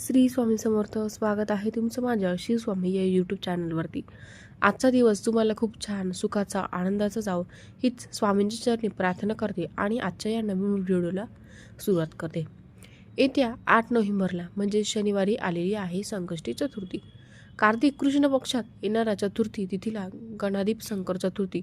श्री स्वामी समर्थ स्वागत आहे तुमचं माझ्या श्री स्वामी या यूट्यूब चॅनलवरती आजचा दिवस तुम्हाला खूप छान सुखाचा आनंदाचा जावं हीच स्वामींची चरणी प्रार्थना करते आणि आजच्या या नवीन व्हिडिओला सुरुवात करते. येत्या आठ नोव्हेंबरला म्हणजे शनिवारी आलेली आहे संकष्टी चतुर्थी. कार्तिक कृष्ण पक्षात येणाऱ्या चतुर्थी तिथीला गणाधीप शंकर चतुर्थी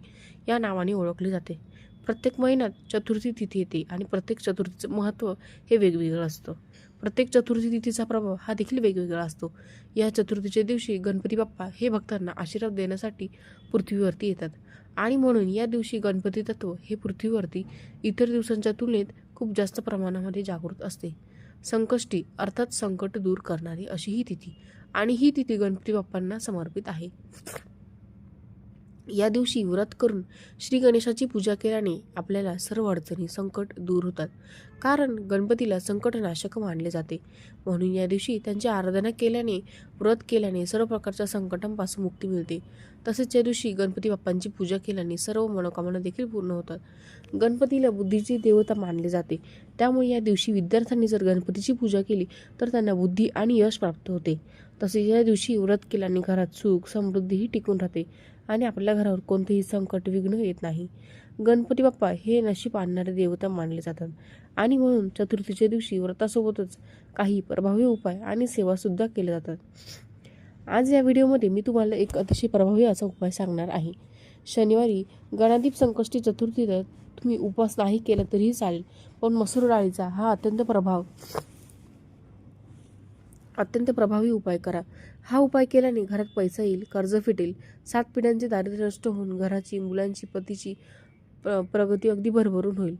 या नावाने ओळखली जाते. प्रत्येक महिन्यात चतुर्थी तिथी येते आणि प्रत्येक चतुर्थीचं महत्त्व हे वेगवेगळं असतं. प्रत्येक चतुर्थी तिथीचा प्रभाव हा देखील वेगवेगळा असतो. या चतुर्थीच्या दिवशी गणपती बाप्पा हे भक्तांना आशीर्वाद देण्यासाठी पृथ्वीवरती येतात. आणि म्हणून या दिवशी गणपती तत्व हे पृथ्वीवरती इतर दिवसांच्या तुलनेत खूप जास्त प्रमाणामध्ये जागृत असते. संकष्टी अर्थात संकट दूर करणारी अशी ही तिथी आणि ही तिथी गणपती बाप्पांना समर्पित आहे. या दिवशी व्रत करून श्री गणेशाची पूजा केल्याने आपल्याला सर्व अडचणी संकट दूर होतात. कारण गणपतीला संकटनाशक मानले जाते. म्हणून या दिवशी त्यांची आराधना केल्याने व्रत केल्याने सर्व प्रकारच्या संकटांपासून मुक्ती मिळते. तसेच या दिवशी गणपती बाप्पांची पूजा केल्याने सर्व मनोकामना देखील पूर्ण होतात. गणपतीला बुद्धीची देवता मानले जाते. त्यामुळे या दिवशी विद्यार्थ्यांनी जर गणपतीची पूजा केली तर त्यांना बुद्धी आणि यश प्राप्त होते. तसेच या दिवशी व्रत केल्याने घरात सुख समृद्धीही टिकून राहते. आणि आपल्या घरावर कोणतेही संकट विघ्न येत नाही. गणपती बाप्पा हे नशीब आणणारे देवता मानले जातात. आणि म्हणून चतुर्थीच्या दिवशी व्रतासोबतच काही प्रभावी उपाय आणि सेवासुद्धा केल्या जातात. आज या व्हिडिओमध्ये मी तुम्हाला एक अतिशय प्रभावी असा उपाय सांगणार आहे. शनिवारी गणादीप संकष्टी चतुर्थीला तुम्ही उपवास नाही केला तरीही चालेल पण मसूर डाळीचा हा अत्यंत प्रभाव अत्यंत प्रभावी उपाय करा. हा उपाय केल्याने घरात पैसा येईल कर्ज फिटेल सात पिढ्यांचे दारिद्र्य नष्ट होऊन घराची मुलांची पतीची प्र प्रगती अगदी भरभरून होईल.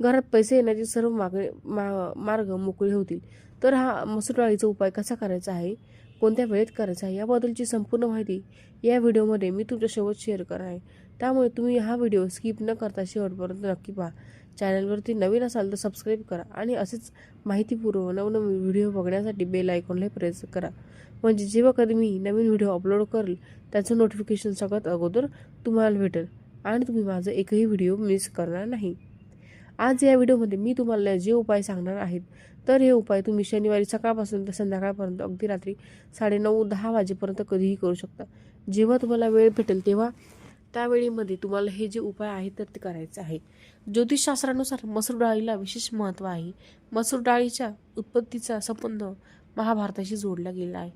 घरात पैसे येण्याचे सर्व मागणे मा मार्ग मोकळे होतील. तर हा मसूर डाळीचा उपाय कसा करायचा आहे? कोणत्या वेळेत करायचा आहे? याबद्दलची संपूर्ण माहिती या व्हिडिओमध्ये मी तुमच्यासोबत शेअर करणार आहे. त्यामुळे तुम्ही हा व्हिडिओ स्किप न करता शेवटपर्यंत नक्की पहा. चॅनलवरती नवीन असाल तर सबस्क्राईब करा आणि असेच माहितीपूर्व नवनवीन व्हिडिओ बघण्यासाठी बेल आयकॉनला प्रेस करा. म्हणजे जेव्हा कधी मी नवीन व्हिडिओ अपलोड करेल त्याचं नोटिफिकेशन सगळ्यात अगोदर तुम्हाला भेटेल आणि तुम्ही माझा एकही व्हिडिओ मिस करणार नाही. आज या व्हिडिओमध्ये मी तुम्हाला जे उपाय सांगणार आहेत तर हे उपाय तुम्ही शनिवारी सकाळपासून ते संध्याकाळपर्यंत अगदी रात्री साडेनऊ दहा वाजेपर्यंत कधीही करू शकता. जेव्हा तुम्हाला वेळ भेटेल तेव्हा त्यावेळीमध्ये तुम्हाला हे जे उपाय आहेत तर ते करायचे आहे. ज्योतिषशास्त्रानुसार मसूर डाळीला विशेष महत्त्व आहे. मसूर डाळीच्या उत्पत्तीचा संबंध महाभारताशी जोडला गेला आहे.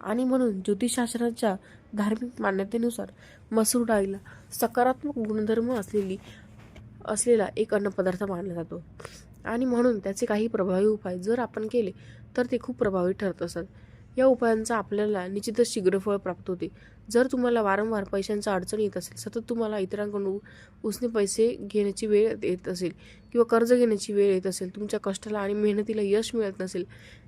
आणि म्हणून ज्योतिषशास्त्राच्या धार्मिक मान्यतेनुसार मसूर डाळीला सकारात्मक गुणधर्म असलेली असलेला एक अन्नपदार्थ मानला जातो. आणि म्हणून त्याचे काही प्रभावी उपाय जर आपण केले तर ते खूप प्रभावी ठरत असतात या उपायांचा आपल्याला निश्चितच शीघ्रफळ प्राप्त होते. जर तुम्हाला वारंवार पैशांचा अडचण येत असेल सतत तुम्हाला इतरांकडून उसने पैसे घेण्याची वेळ येत असेल किंवा कर्ज घेण्याची वेळ येत असेल तुमच्या कष्टाला आणि मेहनतीला यश मिळत नसेल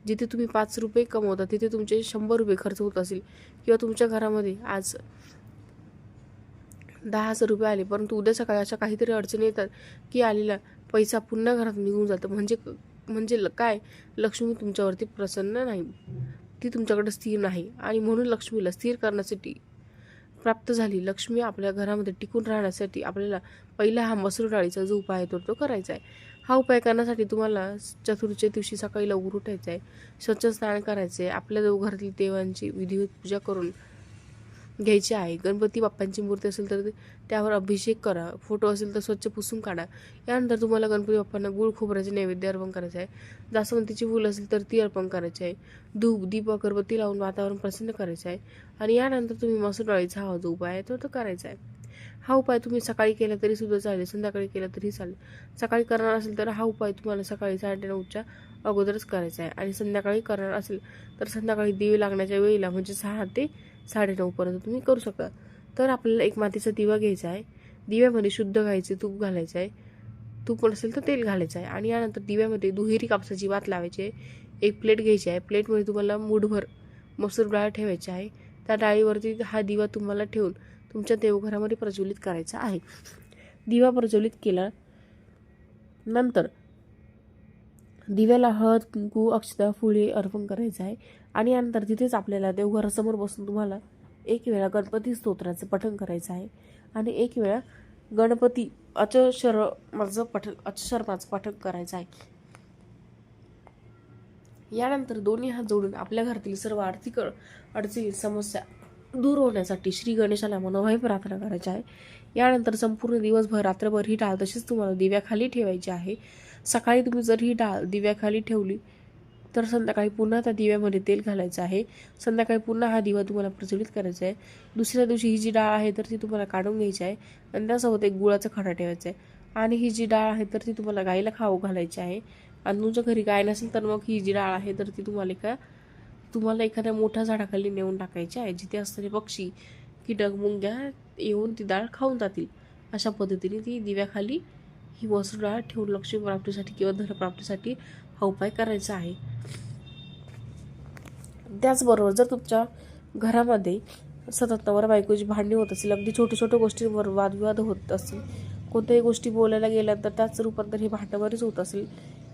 जिथे तुम्ही पाच रुपये कमवता तिथे तुमचे शंभर रुपये खर्च होत असेल किंवा तुमच्या घरामध्ये आज दहा हजार रुपये आले परंतु उद्या सकाळी अशा काहीतरी अडचणी येतात की आलेला पैसा पुन्हा घरात निघून जातो. म्हणजे म्हणजे ल- काय? लक्ष्मी तुमच्यावरती प्रसन्न नाही. ती तुमच्याकडे स्थिर नाही आणि म्हणून लक्ष्मीला स्थिर करण्यासाठी प्राप्त झाली. लक्ष्मी आपल्या घरामध्ये टिकून राहण्यासाठी आपल्याला पहिला हा मसूर डाळीचा जो उपाय आहे तो तो करायचा आहे. हा उपाय करण्यासाठी तुम्हाला चतुर्थीच्या दिवशी सकाळी लवकर उठायचं आहे. स्वच्छ स्नान करायचं आहे. आपल्या जो घरातील देवांची विधिवत पूजा करून घ्यायची आहे. गणपती बाप्पांची मूर्ती असेल तर त्यावर अभिषेक करा. फोटो असेल तर स्वच्छ पुसून काढा. यानंतर तुम्हाला गणपती बाप्पांना गुळ खोबऱ्याचे नैवेद्य अर्पण करायचे आहे. जास्वंतीची फुलं असेल तर ती अर्पण करायची आहे. धूप दीप अगरबत्ती लावून वातावरण प्रसन्न करायचं आहे. आणि यानंतर तुम्ही मसूर डाळीचा हा जो उपाय आहे तो तो करायचा आहे. हा उपाय तुम्ही सकाळी केला तरी सुद्धा चालेल. संध्याकाळी केला तरी चालेल. सकाळी करणार असेल तर हा उपाय तुम्हाला सकाळी साडेनऊच्या अगोदरच करायचा आहे. आणि संध्याकाळी करणार असेल तर संध्याकाळी दिवे लागण्याच्या वेळेला म्हणजे सहा ते साडेनऊपर्यंत तुम्ही करू शकता. तर आपल्याला एक मातीचा दिवा घ्यायचा आहे. दिव्यामध्ये शुद्ध घ्यायचे तूप घालायचं आहे. तूप असेल तर तेल घालायचं आहे. आणि यानंतर दिव्यामध्ये दुहेरी कापसाची वात लावायची आहे. एक प्लेट घ्यायची आहे. प्लेटमध्ये तुम्हाला मूठभर मसूर डाळ ठेवायची आहे. त्या डाळीवरती हा दिवा तुम्हाला ठेवून तुमच्या देवघरामध्ये प्रज्वलित करायचा आहे. दिवा प्रज्वलित केला नंतर दिव्याला हळद कुंकू अक्षता फुले अर्पण करायचं आहे. आणि यानंतर तिथेच आपल्याला देवघरासमोर बसून तुम्हाला एक वेळा गणपती स्तोत्राचं पठण करायचं आहे. आणि एक वेळा गणपती अचशर माझं पठन अक्षर माझं पठण करायचं आहे. यानंतर दोन्ही हात जोडून आपल्या घरातील सर्व आर्थिक अडचणी समस्या दूर होण्यासाठी श्री गणेशाला मनोभावी प्रार्थना करायची आहे. यानंतर संपूर्ण दिवसभर रात्रभर ही डाळ तशीच तुम्हाला दिव्याखाली ठेवायची आहे. सकाळी तुम्ही जर ही डाळ दिव्याखाली ठेवली तर संध्याकाळी पुन्हा त्या दिव्यामध्ये तेल घालायचं आहे. संध्याकाळी पुन्हा हा दिवा तुम्हाला प्रज्वलित करायचा आहे. दुसऱ्या दिवशी ही जी डाळ आहे तर ती तुम्हाला काढून घ्यायची आहे आणि त्यासोबत एक गुळाचा खडा ठेवायचा आहे. आणि ही जी डाळ आहे तर ती तुम्हाला गाईला खाऊ घालायची आहे. आणि तुमच्या घरी गाय नसेल तर मग ही जी डाळ आहे तर ती तुम्हाला एका तुम्हाला एखाद्या मोठ्या झाडाखाली नेऊन टाकायची आहे जिथे असणारे पक्षी कीटक मुंग्या येऊन ती डाळ खाऊन जातील. अशा पद्धतीने ती दिव्याखाली ही मसूर डाळ ठेवून लक्ष्मी प्राप्तीसाठी किंवा धनप्राप्तीसाठी हा उपाय करायचा आहे. त्याचबरोबर जर तुमच्या घरामध्ये सतत नवरा बायकोची भांडणी होत असेल अगदी छोट्या छोट्या गोष्टींवर वादविवाद होत असतील कोणत्याही गोष्टी बोलायला गेल्यानंतर त्याच रूपांतर हे भांडणावरच होत असेल.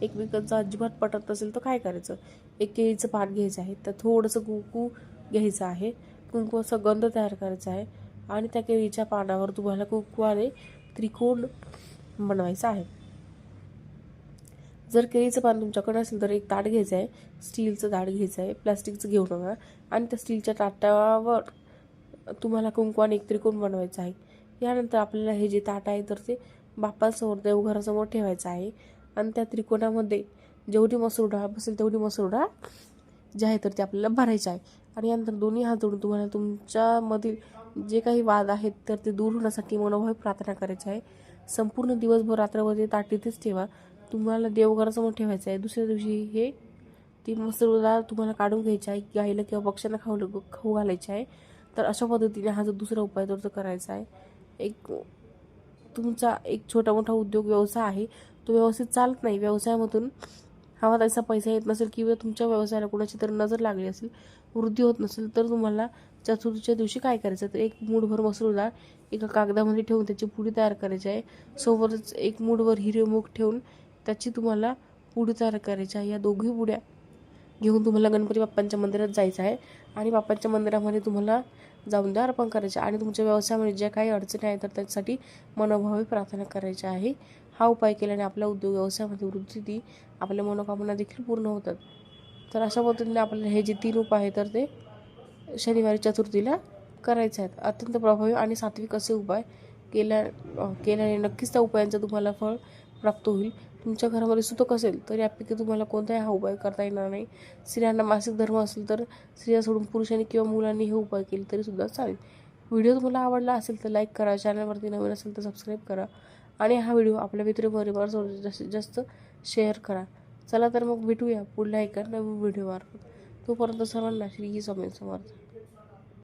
एकमेकांचा अजिबात पटत नसेल तर काय करायचं? एक केळीचं पान घ्यायचं आहे तर थोडंसं कुंकू घ्यायचं आहे. कुंकूचा गंध तयार करायचा आहे आणि त्या केळीच्या पानावर तुम्हाला कुंकवाने त्रिकोण बनवायचा आहे. जर केळीचं पान तुमच्याकडे असेल तर एक ताट घ्यायचं आहे स्टीलचं ताट घ्यायचं आहे प्लास्टिकचं घेऊ नका आणि त्या स्टीलच्या ताटावर तुम्हाला कुंकवाने एक त्रिकोण बनवायचं आहे. यानंतर आपल्याला हे जे ताट आहे तर ते बाप्पासमोर देवघरासमोर ठेवायचं आहे. आणि त्या त्रिकोणामध्ये जेवढी मसूर डाळ बसेल तेवढी मसूर डाळ जे आहे तर ते आपल्याला भरायचं आहे. आणि यानंतर दोन्ही हात जोडून तुम्हाला तुमच्यामधील जे काही वाद आहेत तर ते दूर होण्यासाठी मनोभावी प्रार्थना करायची आहे. संपूर्ण दिवसभर रात्रभर ते ताट ठेवा. तुम्हाला देवघरासमोर ठेवायचं आहे दुसऱ्या दिवशी हे ती मसूर तुम्हाला काढून घ्यायची आहे गाईला किंवा पक्ष्यांना खाऊ खाऊ घालायची आहे तर अशा पद्धतीने हा जो दुसरा उपाय तर तो करायचा आहे एक तुमचा एक छोटा मोठा उद्योग व्यवसाय आहे. तो व्यवस्थित चालत नाही. व्यवसायामधून हवा तसा पैसा येत नसेल किंवा तुमच्या व्यवसायाला कोणाची तर नजर लागली असेल वृद्धी होत नसेल तर तुम्हाला चतुर्थीच्या दिवशी काय करायचं? तर एक मूठभर मसूर डाळ एका कागदामध्ये ठेवून त्याची पुडी तयार करायची आहे. सोबतच एक मूठभर हिरवे मूग ठेवून त्याची तुम्हाला पुडी तयार करायची आहे. या दोघी पुड्या घेऊन तुम्हाला गणपती बाप्पांच्या मंदिरात जायचं आहे. आणि बाप्पांच्या मंदिरामध्ये तुम्हाला जाऊन द्या अर्पण करायचे. आणि तुमच्या व्यवसायामध्ये ज्या काही अडचणी आहेत तर त्यासाठी मनोभावी प्रार्थना करायची आहे. हा उपाय केल्याने आपल्या उद्योग व्यवसायामध्ये वृद्धी ती आपल्या मनोकामना देखील पूर्ण होतात. तर अशा पद्धतीने आपल्याला हे जे तीन उपाय आहेत तर ते शनिवारी चतुर्थीला करायचे आहेत. अत्यंत प्रभावी आणि सात्विक असे उपाय केल्या केल्याने नक्कीच त्या उपायांचं तुम्हाला फळ प्राप्त होईल. तुमच्या घरामध्ये सुतक असेल तर यापैकी तुम्हाला कोणताही हा उपाय करता येणार नाही. स्त्रियांना मासिक धर्म असेल तर स्त्रिया सोडून पुरुषांनी किंवा मुलांनी हे उपाय केले तरी सुद्धा चालेल. व्हिडिओ तुम्हाला आवडला असेल तर लाईक करा चॅनलवरती नवीन असेल तर सबस्क्राईब करा आणि हा व्हिडिओ आपल्या मित्र परिवारासोबत जास्तीत जास्त शेअर करा. चला तर मग भेटूया पुढल्या एका नवीन व्हिडिओमार्फत तोपर्यंत सर्वांना श्री स्वामी समर्थ.